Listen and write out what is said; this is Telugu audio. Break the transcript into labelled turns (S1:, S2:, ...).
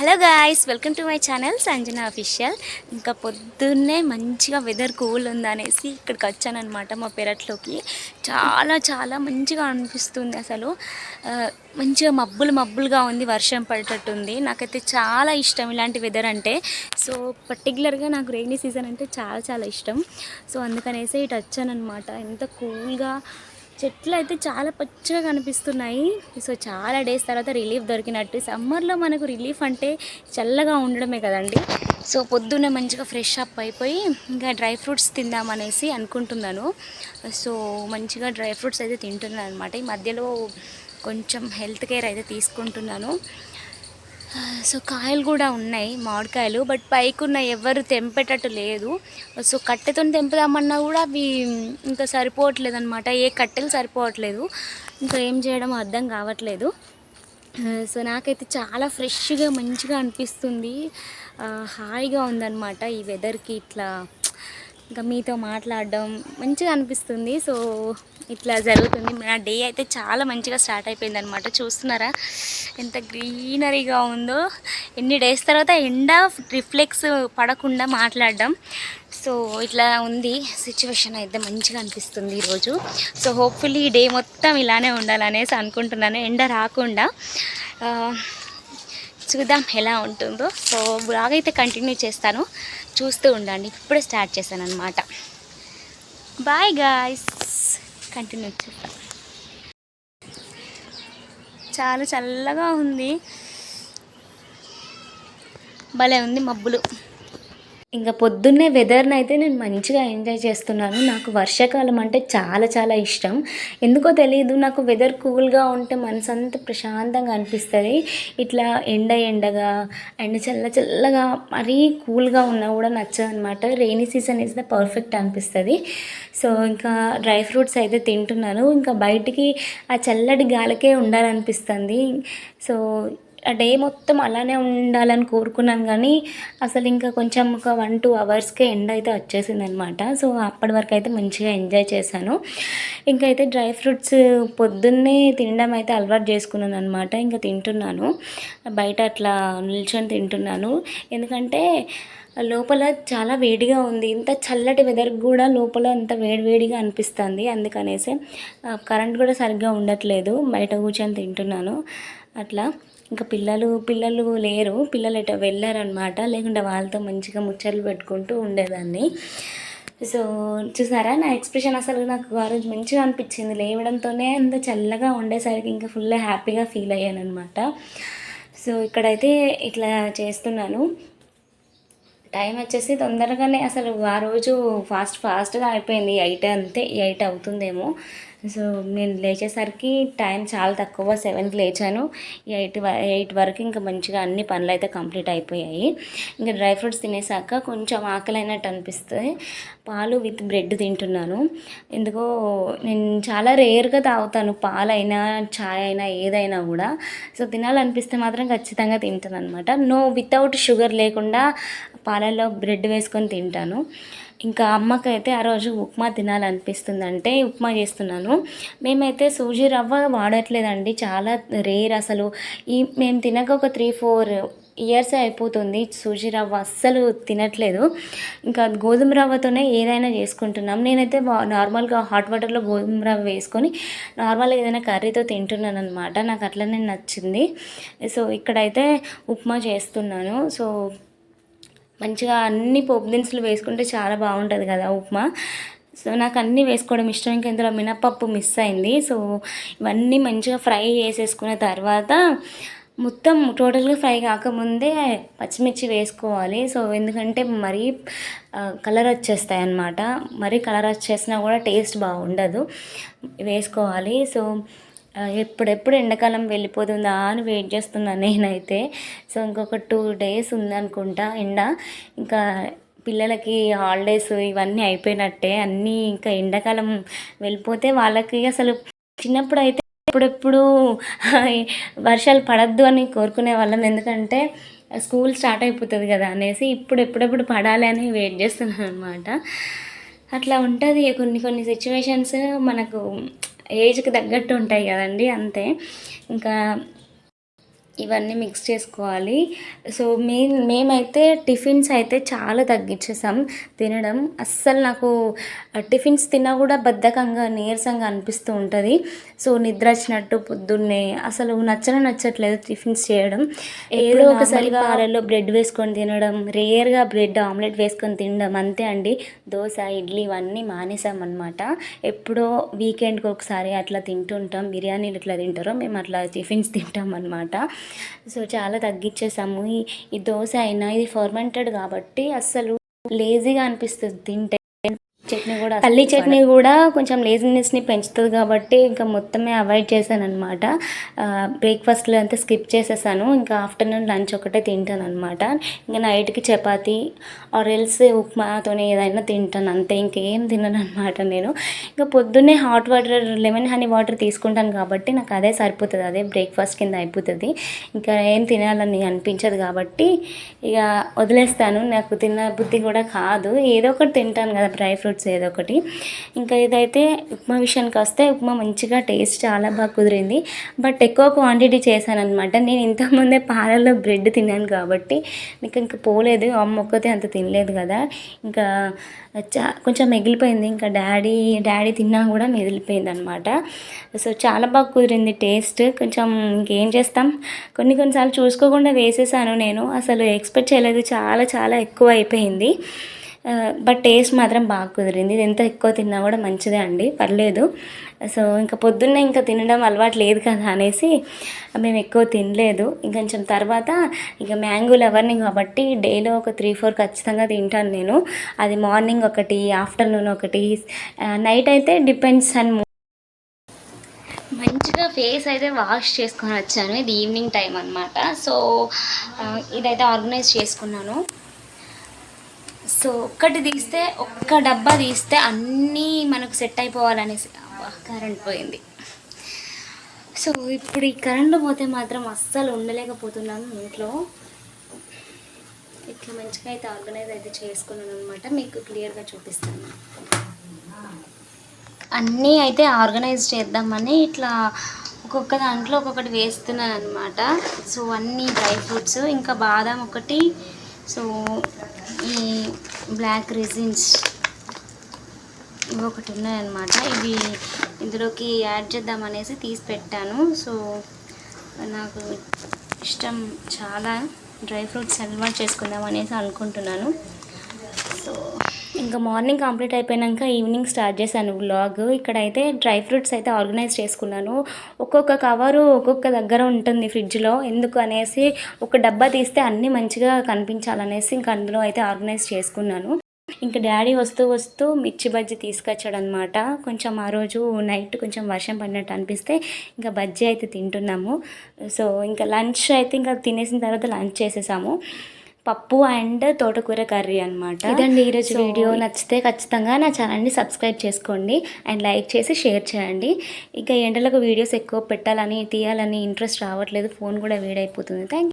S1: Hello guys welcome to my channel Sanjana official ఇంకా పొద్దున్నే మంచిగా వెదర్ కూల్ ఉందనేసి ఇక్కడికి వచ్చానమాట మా పెరట్లోకి. చాలా చాలా మంచిగా అనిపిస్తుంది అసలు. మంచిగా మబ్బులు మబ్బులుగా ఉంది వర్షం పడేటట్టుంది. నాకైతే చాలా ఇష్టం ఇలాంటి వెదర్ అంటే. సో పర్టికులర్గా నాకు రెయినీ సీజన్ అంటే చాలా చాలా ఇష్టం. సో అందుకనేసి ఇటు వచ్చానమాట ఎంత కూల్గా చెట్లు అయితే చాలా పచ్చగా కనిపిస్తున్నాయి. సో చాలా డేస్ తర్వాత రిలీఫ్ దొరికినట్టు. సమ్మర్లో మనకు రిలీఫ్ అంటే చల్లగా ఉండడమే కదండి. సో పొద్దున్న మంచిగా ఫ్రెష్ అప్ అయిపోయి ఇంకా డ్రై ఫ్రూట్స్ తిందామనేసి అనుకుంటున్నాను. సో మంచిగా డ్రై ఫ్రూట్స్ అయితే తింటున్నాను అనమాట ఈ మధ్యలో కొంచెం హెల్త్ కేర్ అయితే తీసుకుంటున్నాను. సో కాయలు కూడా ఉన్నాయి మామిడికాయలు. బట్ పైకి ఉన్న ఎవరు తెంపేటట్టు లేదు. సో కట్టెతో తెంపుదామన్నా కూడా అవి ఇంకా సరిపోవట్లేదు అనమాట ఏ కట్టెలు సరిపోవట్లేదు. ఇంకా ఏం చేయడం అర్థం కావట్లేదు. సో నాకైతే చాలా ఫ్రెష్గా మంచిగా అనిపిస్తుంది. హాయిగా ఉందన్నమాట ఈ వెదర్కి ఇట్లా. ఇంకా మీతో మాట్లాడడం మంచిగా అనిపిస్తుంది. సో ఇట్లా జరుగుతుంది. నా డే అయితే చాలా మంచిగా స్టార్ట్ అయిపోయింది అనమాట చూస్తున్నారా? ఎంత గ్రీనరీగా ఉందో. ఎన్ని డేస్ తర్వాత ఎండ రిఫ్లెక్స్ పడకుండా మాట్లాడడం. సో ఇట్లా ఉంది. సిచ్యువేషన్ అయితే మంచిగా అనిపిస్తుంది ఈరోజు. సో హోప్ఫుల్లీ ఈ డే మొత్తం ఇలానే ఉండాలనేసి అనుకుంటున్నాను. ఎండ రాకుండా చూద్దాం ఎలా ఉంటుందో. సో బ్లాగ్ అయితే కంటిన్యూ చేస్తాను. చూస్తూ ఉండండి. ఇప్పుడే స్టార్ట్ చేశాను అనమాట బాయ్ గాయస్. కంటిన్యూ చేస్తాను చాలా చల్లగా ఉంది. భలే ఉంది మబ్బులు. ఇంకా పొద్దున్నే వెదర్ని అయితే నేను మంచిగా ఎంజాయ్ చేస్తున్నాను. నాకు వర్షాకాలం అంటే చాలా చాలా ఇష్టం. ఎందుకో తెలియదు నాకు వెదర్ కూల్గా ఉంటే మనసు అంతా ప్రశాంతంగా అనిపిస్తుంది. ఇట్లా ఎండ ఎండగా అండ్ చల్ల చల్లగా మరీ కూల్గా ఉన్నా కూడా నచ్చదు అనమాట rainy season is the perfect అనిపిస్తుంది. సో ఇంకా డ్రై ఫ్రూట్స్ అయితే తింటున్నాను. ఇంకా బయటికి ఆ చల్లటి గాలికే ఉండాలనిపిస్తుంది. సో డే మొత్తం అలానే ఉండాలని కోరుకున్నాను కానీ అసలు ఇంకా కొంచెం ఒక వన్ టూ అవర్స్కే ఎండ్ అయితే వచ్చేసింది అనమాట సో అప్పటి వరకు అయితే మంచిగా ఎంజాయ్ చేశాను. ఇంకా అయితే డ్రై ఫ్రూట్స్ పొద్దున్నే తినడం అయితే అలవాటు చేసుకున్నాను అనమాట ఇంకా తింటున్నాను. బయట అట్లా నిల్చొని తింటున్నాను. ఎందుకంటే లోపల చాలా వేడిగా ఉంది. ఇంత చల్లటి వెదర్ కూడా లోపల అంత వేడివేడిగా అనిపిస్తుంది. అందుకనేసి కరెంట్ కూడా సరిగ్గా ఉండట్లేదు. బయట కూర్చొని తింటున్నాను. అట్లా. ఇంకా పిల్లలు పిల్లలు లేరు. పిల్లలు ఎట వెళ్ళారనమాట. లేకుంటే వాళ్ళతో మంచిగా ముచ్చట్లు పెట్టుకుంటూ ఉండేదాన్ని. సో చూసారా? నా ఎక్స్ప్రెషన్ అసలు నాకు ఆ రోజు మంచిగా అనిపించింది. లేవడంతోనే అంత చల్లగా ఉండేసరికి ఇంకా ఫుల్ హ్యాపీగా ఫీల్ అయ్యాను అనమాట సో ఇక్కడైతే ఇట్లా చేస్తున్నాను. టైం వచ్చేసి తొందరగానే అసలు ఆ రోజు ఫాస్ట్ ఫాస్ట్గా అయిపోయింది. ఎయిట్ అంతే ఎయిట్ అవుతుందేమో. సో నేను లేచేసరికి టైం చాలా తక్కువ. సెవెన్కి లేచాను. ఎయిట్ ఎయిట్ వరకు ఇంకా మంచిగా అన్ని పనులు అయితే కంప్లీట్ అయిపోయాయి. ఇంకా డ్రై ఫ్రూట్స్ తినేసాక కొంచెం ఆకలైనట్టు అనిపిస్తుంది పాలు విత్ బ్రెడ్ తింటున్నాను. ఎందుకో నేను చాలా రేర్గా తాగుతాను. పాలైనా చాయ్ అయినా ఏదైనా కూడా. సో తినాలనిపిస్తే మాత్రం ఖచ్చితంగా తింటాను అనమాట నో వితౌట్ షుగర్ లేకుండా పాలల్లో బ్రెడ్ వేసుకొని తింటాను. ఇంకా అమ్మకైతే ఆ రోజు ఉప్మా తినాలనిపిస్తుందంటే ఉప్మా చేస్తున్నాను. మేమైతే సూజీ రవ్వ వాడట్లేదండి. చాలా రేర్ అసలు. ఈ మేము తినక ఒక త్రీ ఫోర్ ఇయర్స్ అయిపోతుంది సూజీ రవ్వ అస్సలు తినట్లేదు. ఇంకా గోధుమ రవ్వతోనే ఏదైనా చేసుకుంటున్నాం. నేనైతే నార్మల్గా హాట్ వాటర్లో గోధుమ రవ్వ వేసుకొని నార్మల్గా ఏదైనా కర్రీతో తింటున్నాను అనమాట నాకు అట్లనే నచ్చింది. సో ఇక్కడైతే ఉప్మా చేస్తున్నాను. సో మంచిగా అన్ని పోపు దినుసులు వేసుకుంటే చాలా బాగుంటుంది కదా ఉప్మా. సో నాకు అన్నీ వేసుకోవడం ఇష్టం ఇంకా ఇందులో మినపప్పు మిస్ అయింది. సో ఇవన్నీ మంచిగా ఫ్రై చేసేసుకున్న తర్వాత మొత్తం టోటల్గా ఫ్రై కాకముందే పచ్చిమిర్చి వేసుకోవాలి. సో ఎందుకంటే మరీ కలర్ వచ్చేస్తాయి అన్నమాట. మరీ కలర్ వచ్చేసినా కూడా టేస్ట్ బాగుండదు. వేసుకోవాలి. సో ఎప్పుడెప్పుడు ఎండాకాలం వెళ్ళిపోతుందా అని వెయిట్ చేస్తున్నాను నేనైతే. సో ఇంకొక టూ డేస్ ఉందనుకుంటా ఎండ. ఇంకా పిల్లలకి హాలిడేస్ ఇవన్నీ అయిపోయినట్టే. అన్నీ ఇంకా ఎండాకాలం వెళ్ళిపోతే వాళ్ళకి అసలు చిన్నప్పుడు అయితే ఎప్పుడెప్పుడు వర్షాలు పడద్దు అని కోరుకునే వాళ్ళం. ఎందుకంటే స్కూల్ స్టార్ట్ అయిపోతుంది కదా అనేసి ఇప్పుడు ఎప్పుడెప్పుడు పడాలి అని వెయిట్ చేస్తున్నాను అనమాట అట్లా ఉంటుంది. కొన్ని కొన్ని సిచ్యువేషన్స్ మనకు ఏజ్కి తగ్గట్టు ఉంటాయి కదండి అంతే. ఇంకా ఇవన్నీ మిక్స్ చేసుకోవాలి. సో మే మేమైతే టిఫిన్స్ అయితే చాలా తగ్గించేసాం తినడం. అస్సలు నాకు టిఫిన్స్ తిన్నా కూడా బద్ధకంగా నీరసంగా అనిపిస్తూ ఉంటుంది. సో నిద్ర వచ్చినట్టు పొద్దున్నే అసలు నచ్చనే నచ్చట్లేదు టిఫిన్స్ చేయడం. ఏదో ఒకసారి పాలలో బ్రెడ్ వేసుకొని తినడం రేర్గా బ్రెడ్ ఆమ్లెట్ వేసుకొని తినడం అంతే అండి. దోశ ఇడ్లీ ఇవన్నీ మానేసామన్నమాట. ఎప్పుడో వీకెండ్కి ఒకసారి అట్లా తింటుంటాం. బిర్యానీలు ఇట్లా తింటారో మేము అట్లా టిఫిన్స్ తింటాం అనమాట సో చాలా తగ్గించేసాము ఈ దోశ అయినా ఇది ఫర్మెంటెడ్ కాబట్టి అస్సలు లేజీగా అనిపిస్తుంది తింటే. చట్నీ కూడా పల్లి చట్నీ కూడా కొంచెం లేజినెస్ని పెంచుతుంది కాబట్టి ఇంకా మొత్తమే అవాయిడ్ చేశాను అనమాట బ్రేక్ఫాస్ట్లో అంతా స్కిప్ చేసేసాను. ఇంకా ఆఫ్టర్నూన్ లంచ్ ఒకటే తింటాను అనమాట ఇంకా నైట్కి చపాతి ఆర్ ఎల్స్ ఉప్మాతోనే ఏదైనా తింటాను. అంతే ఇంకేం తినను అనమాట నేను. ఇంకా పొద్దున్నే hot water lemon honey water తీసుకుంటాను కాబట్టి నాకు అదే సరిపోతుంది. అదే బ్రేక్ఫాస్ట్ కింద అయిపోతుంది. ఇంకా ఏం తినాలని అనిపించదు కాబట్టి ఇక వదిలేస్తాను. నాకు తిన్న బుద్ధి కూడా కాదు. ఏదో ఒకటి తింటాను కదా డ్రై ఫ్రూట్స్ ఏదో ఒకటి. ఇంకా ఇదైతే ఉప్మా విషయానికి వస్తే ఉప్మా మంచిగా టేస్ట్ చాలా బాగా కుదిరింది. బట్ ఎక్కువ క్వాంటిటీ చేశాను అనమాట నేను ఇంతకుముందే పాలలో బ్రెడ్ తిన్నాను కాబట్టి ఇంకా ఇంకా పోలేదు. అమ్మ ఒక్కతే అంత తినలేదు కదా. ఇంకా చా కొంచెం మిగిలిపోయింది. ఇంకా డాడీ డాడీ తిన్నా కూడా మిగిలిపోయింది అనమాట సో చాలా బాగా కుదిరింది టేస్ట్. కొంచెం ఇంకేం చేస్తాం? కొన్ని కొన్నిసార్లు చూసుకోకుండా వేసేసాను నేను. అసలు ఎక్స్పెక్ట్ చేయలేదు. చాలా చాలా ఎక్కువ అయిపోయింది. బట్ టేస్ట్ మాత్రం బాగా కుదిరింది. ఇది ఎంత ఎక్కువ తిన్నా కూడా మంచిదే అండి. పర్లేదు. సో ఇంకా పొద్దున్నే ఇంకా తినడం అలవాటు లేదు కదా అనేసి మేము ఎక్కువ తినలేదు. ఇంకొంచెం తర్వాత ఇక మ్యాంగో లవర్ని కాబట్టి డేలో ఒక త్రీ ఫోర్ ఖచ్చితంగా తింటాను నేను. అది మార్నింగ్ ఒకటి ఆఫ్టర్నూన్ ఒకటి. నైట్ అయితే డిపెండ్స్ అండ్ మంచిగా ఫేస్ అయితే వాష్ చేసుకొని వచ్చాను. ఇది ఈవినింగ్ టైం అనమాట సో ఇదైతే ఆర్గనైజ్ చేసుకున్నాను. సో ఒక్కటి తీస్తే ఒక్క డబ్బా తీస్తే అన్నీ మనకు సెట్ అయిపోవాలనేసి కరెంట్ పోయింది. సో ఇప్పుడు ఈ కరెంట్ పోతే మాత్రం అస్సలు ఉండలేకపోతున్నాను ఇంట్లో. ఇట్లా మంచిగా అయితే ఆర్గనైజ్ అయితే చేసుకున్నాను అనమాట మీకు క్లియర్గా చూపిస్తాను. అన్నీ అయితే ఆర్గనైజ్ చేద్దామని ఇట్లా ఒక్కొక్క దాంట్లో ఒక్కొక్కటి వేస్తున్నాను అనమాట సో అన్నీ డ్రై ఫ్రూట్స్ ఇంకా బాదం ఒకటి సో ఈ బ్లాక్ రెజిన్స్ ఇవి ఒకటి ఉన్నాయన్నమాట. ఇవి ఇందులోకి యాడ్ చేద్దాం అనేసి తీసి పెట్టాను. సో నాకు ఇష్టం చాలా డ్రై ఫ్రూట్స్ అలవాటు చేసుకుందాం అనేసి అనుకుంటున్నాను. సో ఇంకా మార్నింగ్ కంప్లీట్ అయిపోయాక ఈవినింగ్ స్టార్ట్ చేశాను వ్లాగ్. ఇక్కడైతే డ్రై ఫ్రూట్స్ అయితే ఆర్గనైజ్ చేసుకున్నాను. ఒక్కొక్క కవరు ఒక్కొక్క దగ్గర ఉంటుంది ఫ్రిడ్జ్లో. ఎందుకు అనేసి ఒక డబ్బా తీస్తే అన్నీ మంచిగా కనిపించాలనేసి ఇంకా అందులో అయితే ఆర్గనైజ్ చేసుకున్నాను. ఇంకా డాడీ వస్తూ వస్తూ మిర్చి బజ్జీ తీసుకొచ్చాడు అనమాట కొంచెం ఆ రోజు నైట్ కొంచెం వర్షం పడినట్టు అనిపిస్తే ఇంకా బజ్జీ అయితే తింటున్నాము. సో ఇంకా లంచ్ అయితే ఇంకా తినేసిన తర్వాత లంచ్ చేసేసాము. పప్పు అండ్ తోటకూర కర్రీ అనమాట ఇదండి ఈరోజు వీడియో. నచ్చితే ఖచ్చితంగా నా ఛానల్ని సబ్స్క్రైబ్ చేసుకోండి అండ్ లైక్ చేసి షేర్ చేయండి. ఇంకా ఎండలకు వీడియోస్ ఎక్కువ పెట్టాలని తీయాలని ఇంట్రెస్ట్ రావట్లేదు. ఫోన్ కూడా వేడైపోతుంది. థ్యాంక్